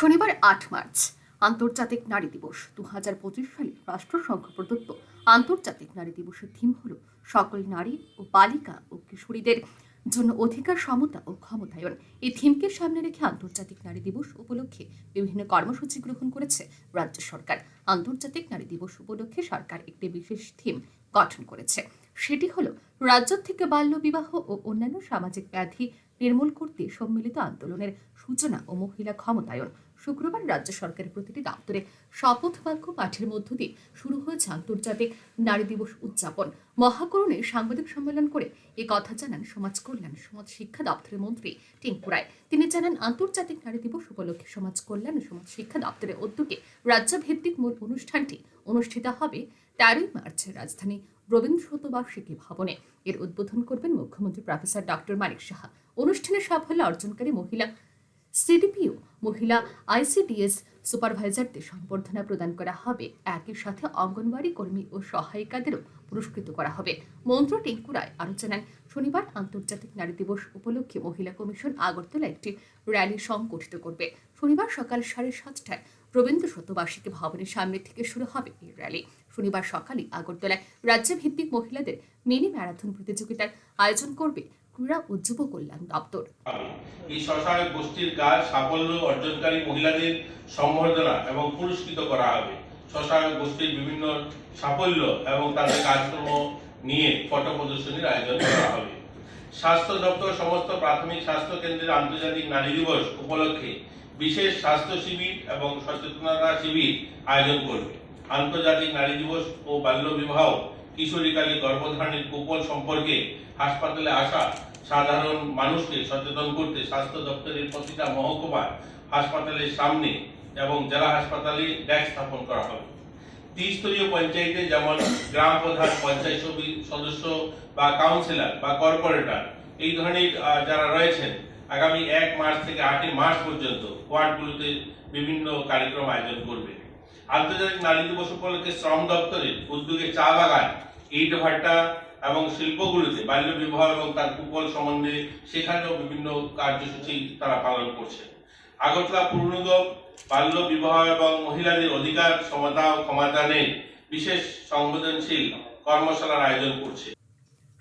শনিবার আট মার্চ, আন্তর্জাতিক নারী দিবস। দু হাজার পঁচিশ সালে রাষ্ট্রসংঘ প্রদত্ত আন্তর্জাতিক নারী দিবসের থিম হল সকল নারী ও বালিকা ও কিশোরীদের জন্য অধিকার, সমতা ও ক্ষমতায়ন। এই থিমকে সামনে রেখে আন্তর্জাতিক নারী দিবস উপলক্ষে বিভিন্ন কর্মসূচি গ্রহণ করেছে রাজ্য সরকার। আন্তর্জাতিক নারী দিবস উপলক্ষে সরকার একটি বিশেষ থিম গঠন করেছে। সেটি হল রাজ্য থেকে বাল্য বিবাহ ও অন্যান্য সামাজিক ব্যাধি নির্মূল করতে সম্মিলিত আন্দোলনের সূচনা ও মহিলা ক্ষমতায়ন। শুক্রবার রাজ্য সরকারের প্রতিটি দপ্তরে শপথ বাক্য পাঠের মধ্য দিয়ে শুরু হয়েছে আন্তর্জাতিক নারী দিবস উদযাপন। মহাকরণে সাংবাদিক সম্মেলন করে এ কথা জানান সমাজ কল্যাণ, সমাজ শিক্ষা দপ্তরের মন্ত্রী টিঙ্কু রায়। তিনি জানান, আন্তর্জাতিক নারী দিবস উপলক্ষে সমাজ কল্যাণ ও সমাজ শিক্ষা দপ্তরের উদ্যোগে রাজ্যভিত্তিক মূল অনুষ্ঠানটি অনুষ্ঠিত হবে তেরোই মার্চ রাজধানী রবীন্দ্র শতবার্ষিকী ভবনে। এর উদ্বোধন করবেন মুখ্যমন্ত্রী প্রফেসর ডক্টর মানিক সাহা। অনুষ্ঠানে সাফল্য অর্জনকারী মহিলা সিডিপিও, মহিলা আইসিডিএস সুপারভাইজারদের সম্বর্ধনা প্রদান করা হবে। একই সাথে অঙ্গনওয়াড়ি কর্মী ও সহায়িকাদেরও পুরস্কৃত করা হবে। মন্ত্র টিঙ্কু রায় আরও জানান, শনিবার আন্তর্জাতিক নারী দিবস উপলক্ষে মহিলা কমিশন আগরতলা একটি র্যালি সংগঠিত করবে। শনিবার সকাল সাড়ে সাতটায় রবীন্দ্র শতবার্ষিকী ভবনের সামনে থেকে শুরু হবে এই র্যালি। শনিবার সকালে আগরতলায় রাজ্যভিত্তিক মহিলাদের মিনি ম্যারাথন প্রতিযোগিতার আয়োজন করবে ক্রীড়া ও যুব কল্যাণ দপ্তর। এই স্বসহায়ক গোষ্ঠীর কাজ সাফল্য অর্জনকারী মহিলাদের সম্বর্ধনা এবং পুরস্কৃত করা হবে। স্বসহায়ক গোষ্ঠীর বিভিন্ন সাফল্য এবং তাদের কাজকর্ম নিয়ে ফটো প্রদর্শনীর আয়োজন করা হবে। স্বাস্থ্য দপ্তর সমস্ত প্রাথমিক স্বাস্থ্য কেন্দ্রের আন্তর্জাতিক নারী দিবস উপলক্ষে বিশেষ স্বাস্থ্য শিবির এবং সচেতনতা শিবির আয়োজন করবে। আন্তর্জাতিক নারী দিবস ও বাল্য বিবাহ কিশোরীকালে গর্ভধারণের কুপল সম্পর্কে হাসপাতালে আসা সাধারণ মানুষকে সচেতন করতে স্বাস্থ্য দপ্তরের প্রতিটা মহকুমা হাসপাতালের সামনে এবং জেলা হাসপাতালে ডেস্ক স্থাপন করা হবে। ত্রিস্তরীয় পঞ্চায়েতে যেমন গ্রাম প্রধান, পঞ্চায়েত সদস্য বা কাউন্সিলর বা কর্পোরেটর এই ধরনের যারা রয়েছেন, আগামী এক মার্চ থেকে আটই মার্চ পর্যন্ত ওয়ার্ডগুলোতে বিভিন্ন কার্যক্রম আয়োজন করবে। আন্তর্জাতিক নারী দিবস উপলক্ষে শ্রম দপ্তরের উদ্যোগে চা বাগান ইট ভাটা এবং শিল্পগুলোতে বাল্য বিবাহ এবং তার কুপল সম্বন্ধে সেখানেও বিভিন্ন কার্যসূচি তারা পালন করছে। আগরতলা পূর্ণ বাল্য বিবাহ এবং মহিলাদের অধিকার, সমতা ও ক্ষমতায়নে বিশেষ সংবেদনশীল কর্মশালার আয়োজন করছে।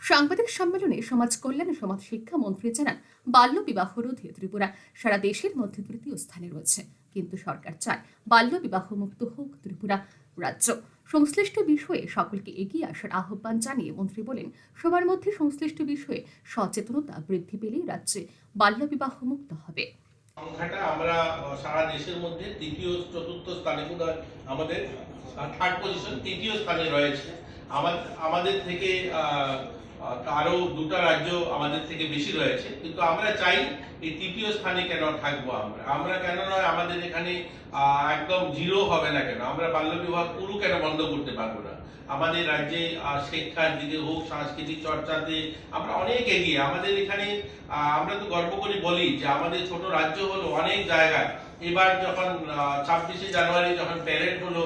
সাংবাদিক সম্মেলনে সমাজ কল্যাণ ও সমাজ শিক্ষা মন্ত্রী জানান, বাল্য বিবাহ রোধে ত্রিপুরা সারা দেশের মধ্যে তৃতীয় স্থানে রয়েছে। কিন্তু সরকার চায় বাল্য বিবাহ মুক্ত হোক ত্রিপুরা রাজ্য। সংশ্লিষ্ট বিষয়ে সকলকে এগিয়ে আসার আহ্বান জানিয়ে মন্ত্রী বলেন, সবার মধ্যে সংশ্লিষ্ট বিষয়ে সচেতনতা বৃদ্ধি পেলেই রাজ্যে বাল্যবিবাহ মুক্ত হবে। সংখ্যাটা আমরা সারা দেশের মধ্যে তৃতীয় চতুর্থ স্থানে আমাদের থার্ড পজিশন তৃতীয় স্থানে রয়েছে। আমাদের থেকে আহ, আহ, আরও দুটা রাজ্য আমাদের থেকে বেশি রয়েছে। কিন্তু আমরা চাই এই তৃতীয় স্থানে কেন থাকব আমরা? আমরা কেন নয় আমাদের এখানে একদম জিরো হবে না কেন? আমরা বাল্য বিবাহ পুরো কেন বন্ধ করতে পারব না? আমাদের রাজ্যে শিক্ষার দিকে হোক সাংস্কৃতিক চর্চাতে আমরা অনেক এগিয়ে আমাদের এখানে আমরা তো গর্ব করে বলি যে আমাদের ছোট রাজ্য হলো অনেক জায়গায় এবার যখন ছাব্বিশে জানুয়ারি যখন প্যারেড হলো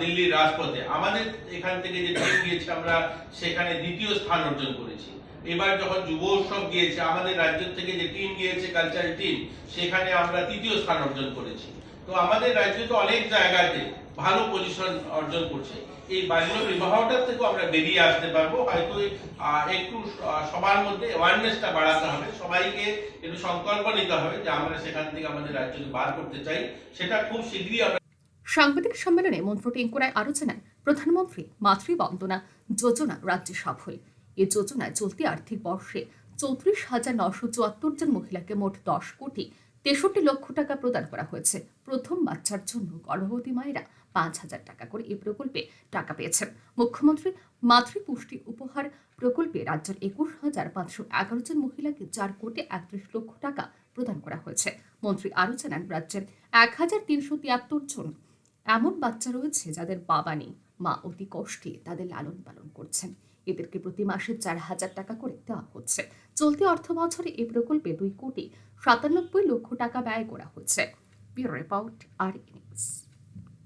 দিল্লির রাজপথে, আমাদের এখান থেকে যে টিম গিয়েছে আমরা সেখানে দ্বিতীয় স্থান অর্জন করেছি। এবার যখন যুব উৎসব গিয়েছে, আমাদের রাজ্য থেকে যে টিম গিয়েছে কালচারাল টিম সেখানে আমরা তৃতীয় স্থান অর্জন করেছি। তো আমাদের রাজ্য তো অনেক জায়গাতে ভালো পজিশন অর্জন করছে। এই বাল্য বিবাহটা থেকেও আমরা বেরিয়ে আসতে পারব। হয়তো একটু সবার মধ্যে অ্যাওয়ারনেসটা বাড়াতে হবে। সবাইকে একটু সংকল্প নিতে হবে যে আমরা সেখান থেকে আমাদের রাজ্যকে বার করতে চাই। সেটা খুব শীঘ্রই আমরা সাংবাদিক সম্মেলনে মন্ত্রী টিঙ্কু রায় আরও জানান, প্রধানমন্ত্রী মাতৃবন্দনা যোজনা রাজ্যে সফল। এ যোজনায় চলতি আর্থিক বর্ষে চৌত্রিশ হাজার নশো চুয়াত্তর জন মহিলাকে মোট দশ কোটি তেষট্টি লক্ষ টাকা প্রদান করা হয়েছে। প্রথম বাচ্চার জন্য গর্ভবতী মায়েরা পাঁচ হাজার টাকা করে এই প্রকল্পে টাকা পেয়েছেন। মুখ্যমন্ত্রী মাতৃপুষ্টি উপহার প্রকল্পে রাজ্যের একুশ হাজার পাঁচশো এগারো জন মহিলাকে চার কোটি একত্রিশ লক্ষ টাকা প্রদান করা হয়েছে। মন্ত্রী আরও জানান, রাজ্যের এক হাজার তিনশো তিয়াত্তর জন এমন বাচ্চা রয়েছে যাদের বাবা নেই, মা অতি কষ্টে তাদের লালন পালন করছেন। এদেরকে প্রতি মাসে চার হাজার টাকা করে দেওয়া হচ্ছে। চলতি অর্থ বছরে এই প্রকল্পে দুই কোটি সাতানব্বই লক্ষ টাকা ব্যয় করা হচ্ছে। ব্যুরো রিপোর্ট আর